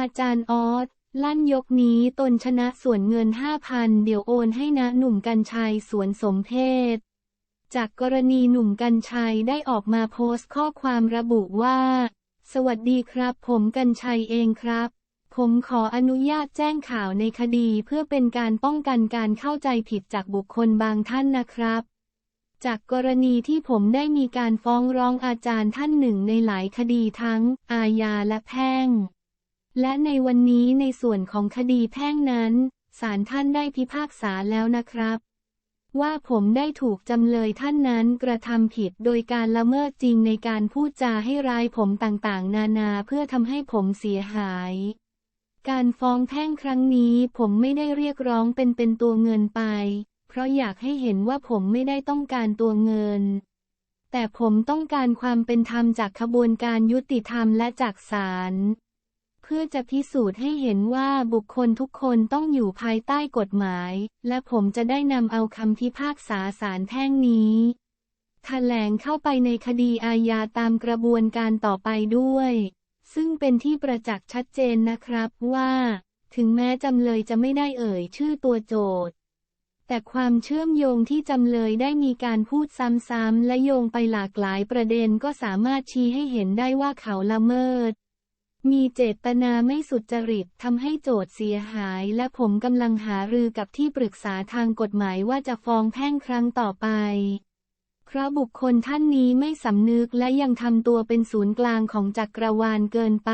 อาจารย์ออสลั่นยกนี้ตนชนะส่วนเงินห้าพันเดี๋ยวโอนให้นะหนุ่มกัญชัยสวนสมเพศ จากกรณีหนุ่มกัญชัยได้ออกมาโพสต์ข้อความระบุว่า สวัสดีครับ ผมกัญชัยเองครับ ผมขออนุญาตแจ้งข่าวในคดีเพื่อเป็นการป้องกันการเข้าใจผิดจากบุคคลบางท่านนะครับ จากกรณีที่ผมได้มีการฟ้องร้องอาจารย์ท่านหนึ่งในหลายคดีทั้ง อาญาและแพ่ง และในวันนี้ในส่วนของคดีแพ่งนั้นศาลท่านได้พิพากษาแล้วนะครับ ว่าผมได้ถูกจำเลยท่านนั้นกระทำผิดโดยการละเมิดจริงในการพูดจาให้ร้ายผมต่างๆ นานาเพื่อทำให้ผมเสียหาย การฟ้องแพ่งครั้งนี้ผมไม่ได้เรียกร้องเป็นเป็นตัวเงินไป เพราะอยากให้เห็นว่าผมไม่ได้ต้องการตัวเงิน แต่ผมต้องการความเป็นธรรมจากขบวนการยุติธรรมและจากศาล เพื่อจะพิสูจน์ให้เห็นว่าบุคคลทุกคนต้องอยู่ภายใต้กฎหมาย และผมจะได้นำเอาคำพิพากษาศาลแพ่งนี้แถลงเข้าไปในคดีอาญาตามกระบวนการต่อไปด้วย ซึ่งเป็นที่ประจักษ์ชัดเจนนะครับว่า ถึงแม้จำเลยจะไม่ได้เอ่ยชื่อตัวโจทย์แต่ความเชื่อมโยงที่จำเลยได้มีการพูดซ้ำๆและโยงไปหลากหลายประเด็นก็สามารถชี้ให้เห็นได้ว่าเขาละเมิด มีเจตนาไม่สุจริตทำให้โจทย์เสียหาย และผมกำลังหารือกับที่ปรึกษาทางกฎหมายว่าจะฟ้องแพ่งครั้งต่อไป เพราะบุคคลท่านนี้ไม่สำนึกและยังทำตัวเป็นศูนย์กลางของจักรวาลเกินไป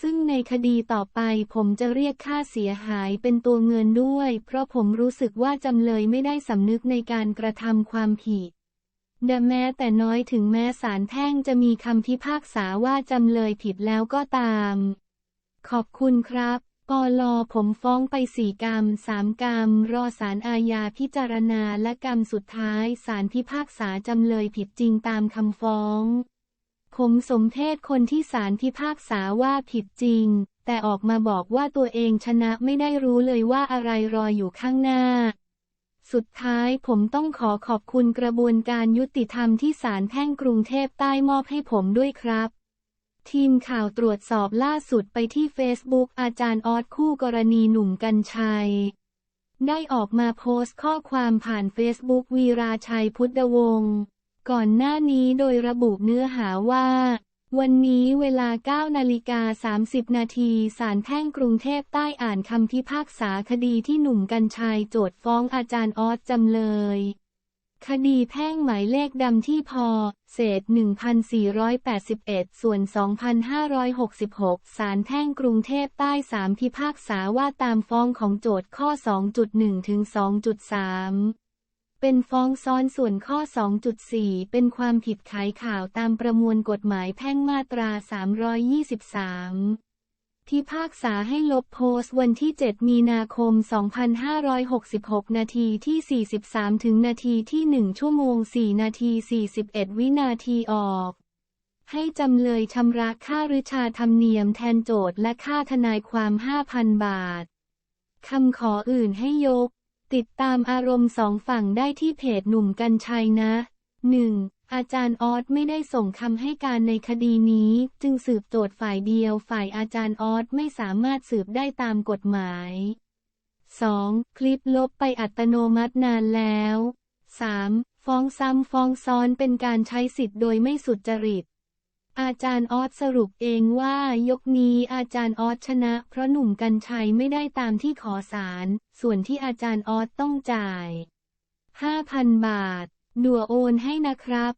ซึ่งในคดีต่อไปผมจะเรียกค่าเสียหายเป็นตัวเงินด้วย เพราะผมรู้สึกว่าจำเลยไม่ได้สำนึกในการกระทำความผิด แต่แม้แต่น้อยถึงแม้ศาลแพ่งจะมีคำพิพากษาว่าจำเลยผิดแล้วก็ตาม ขอบคุณครับปลผมฟ้องไปสี่กรรมสามกรรม รอศาลอาญาพิจารณาและกรรมสุดท้ายศาลพิพากษาจำเลยผิดจริงตามคำฟ้อง ผมสมเพศคนที่ศาลพิพากษาว่าผิดจริง แต่ออกมาบอกว่าตัวเองชนะไม่ได้รู้เลยว่าอะไรรออยู่ข้างหน้า สุดท้ายผมต้องขอขอบคุณกระบวนการยุติธรรมที่ศาลแพ่งกรุงเทพใต้มอบให้ผมด้วยครับ ทีมข่าวตรวจสอบล่าสุดไปที่เฟซบุ๊กอาจารย์ออสคู่กรณีหนุ่มกัญชัย ได้ออกมาโพสต์ข้อความผ่านเฟซบุ๊กวีราชัยพุทธวงศ์ก่อนหน้านี้โดยระบุเนื้อหาว่า วันนี้เวลา 9 นาฬิกา 30 นาทีศาลแพ่งกรุงเทพใต้อ่านคำพิพากษาคดีที่หนุ่มกัญชัยโจทฟ้องอาจารย์ออสจำเลย คดีแพ่งหมายเลขดำที่พอ เศษ 1481 ส่วน 2566 ศาลแพ่งกรุงเทพใต้สามพิพากษาว่าตามฟ้องของโจทข้อ 2.1 ถึง 2.3 เป็นฟ้องซ้อนส่วนข้อ 2.4 เป็นความผิดขายข่าวตามประมวลกฎหมายแพ่งมาตรา 323พิพากษาให้ลบโพสต์วันที่ 7 มีนาคม 2566 นาทีที่ 43 ถึงนาทีที่ 1 ชั่วโมง 4 นาที 41 วินาทีออก ให้จำเลยชำระค่าริชาธรรมเนียมแทนโจทย์และค่าทนายความ 5,000 บาท คำขออื่นให้ยก ติดตามอารมณ์สองฝั่งได้ที่เพจหนุ่มกัญชัยนะ 1. อาจารย์ออสไม่ได้ส่งคำให้การในคดีนี้ จึงสืบโจทย์ฝ่ายเดียว ฝ่ายอาจารย์ออสไม่สามารถสืบได้ตามกฎหมาย 2. คลิปลบไปอัตโนมัตินานแล้ว 3. ฟ้องซ้ำฟ้องซ้อนเป็นการใช้สิทธิ์โดยไม่สุจริต อาจารย์ออสสรุปเองว่ายกนี้อาจารย์ออสชนะ เพราะหนุ่มกัญชัยไม่ได้ตามที่ขอสาร ส่วนที่อาจารย์ออสต้องจ่าย 5,000 บาท ดัวโอนให้นะครับ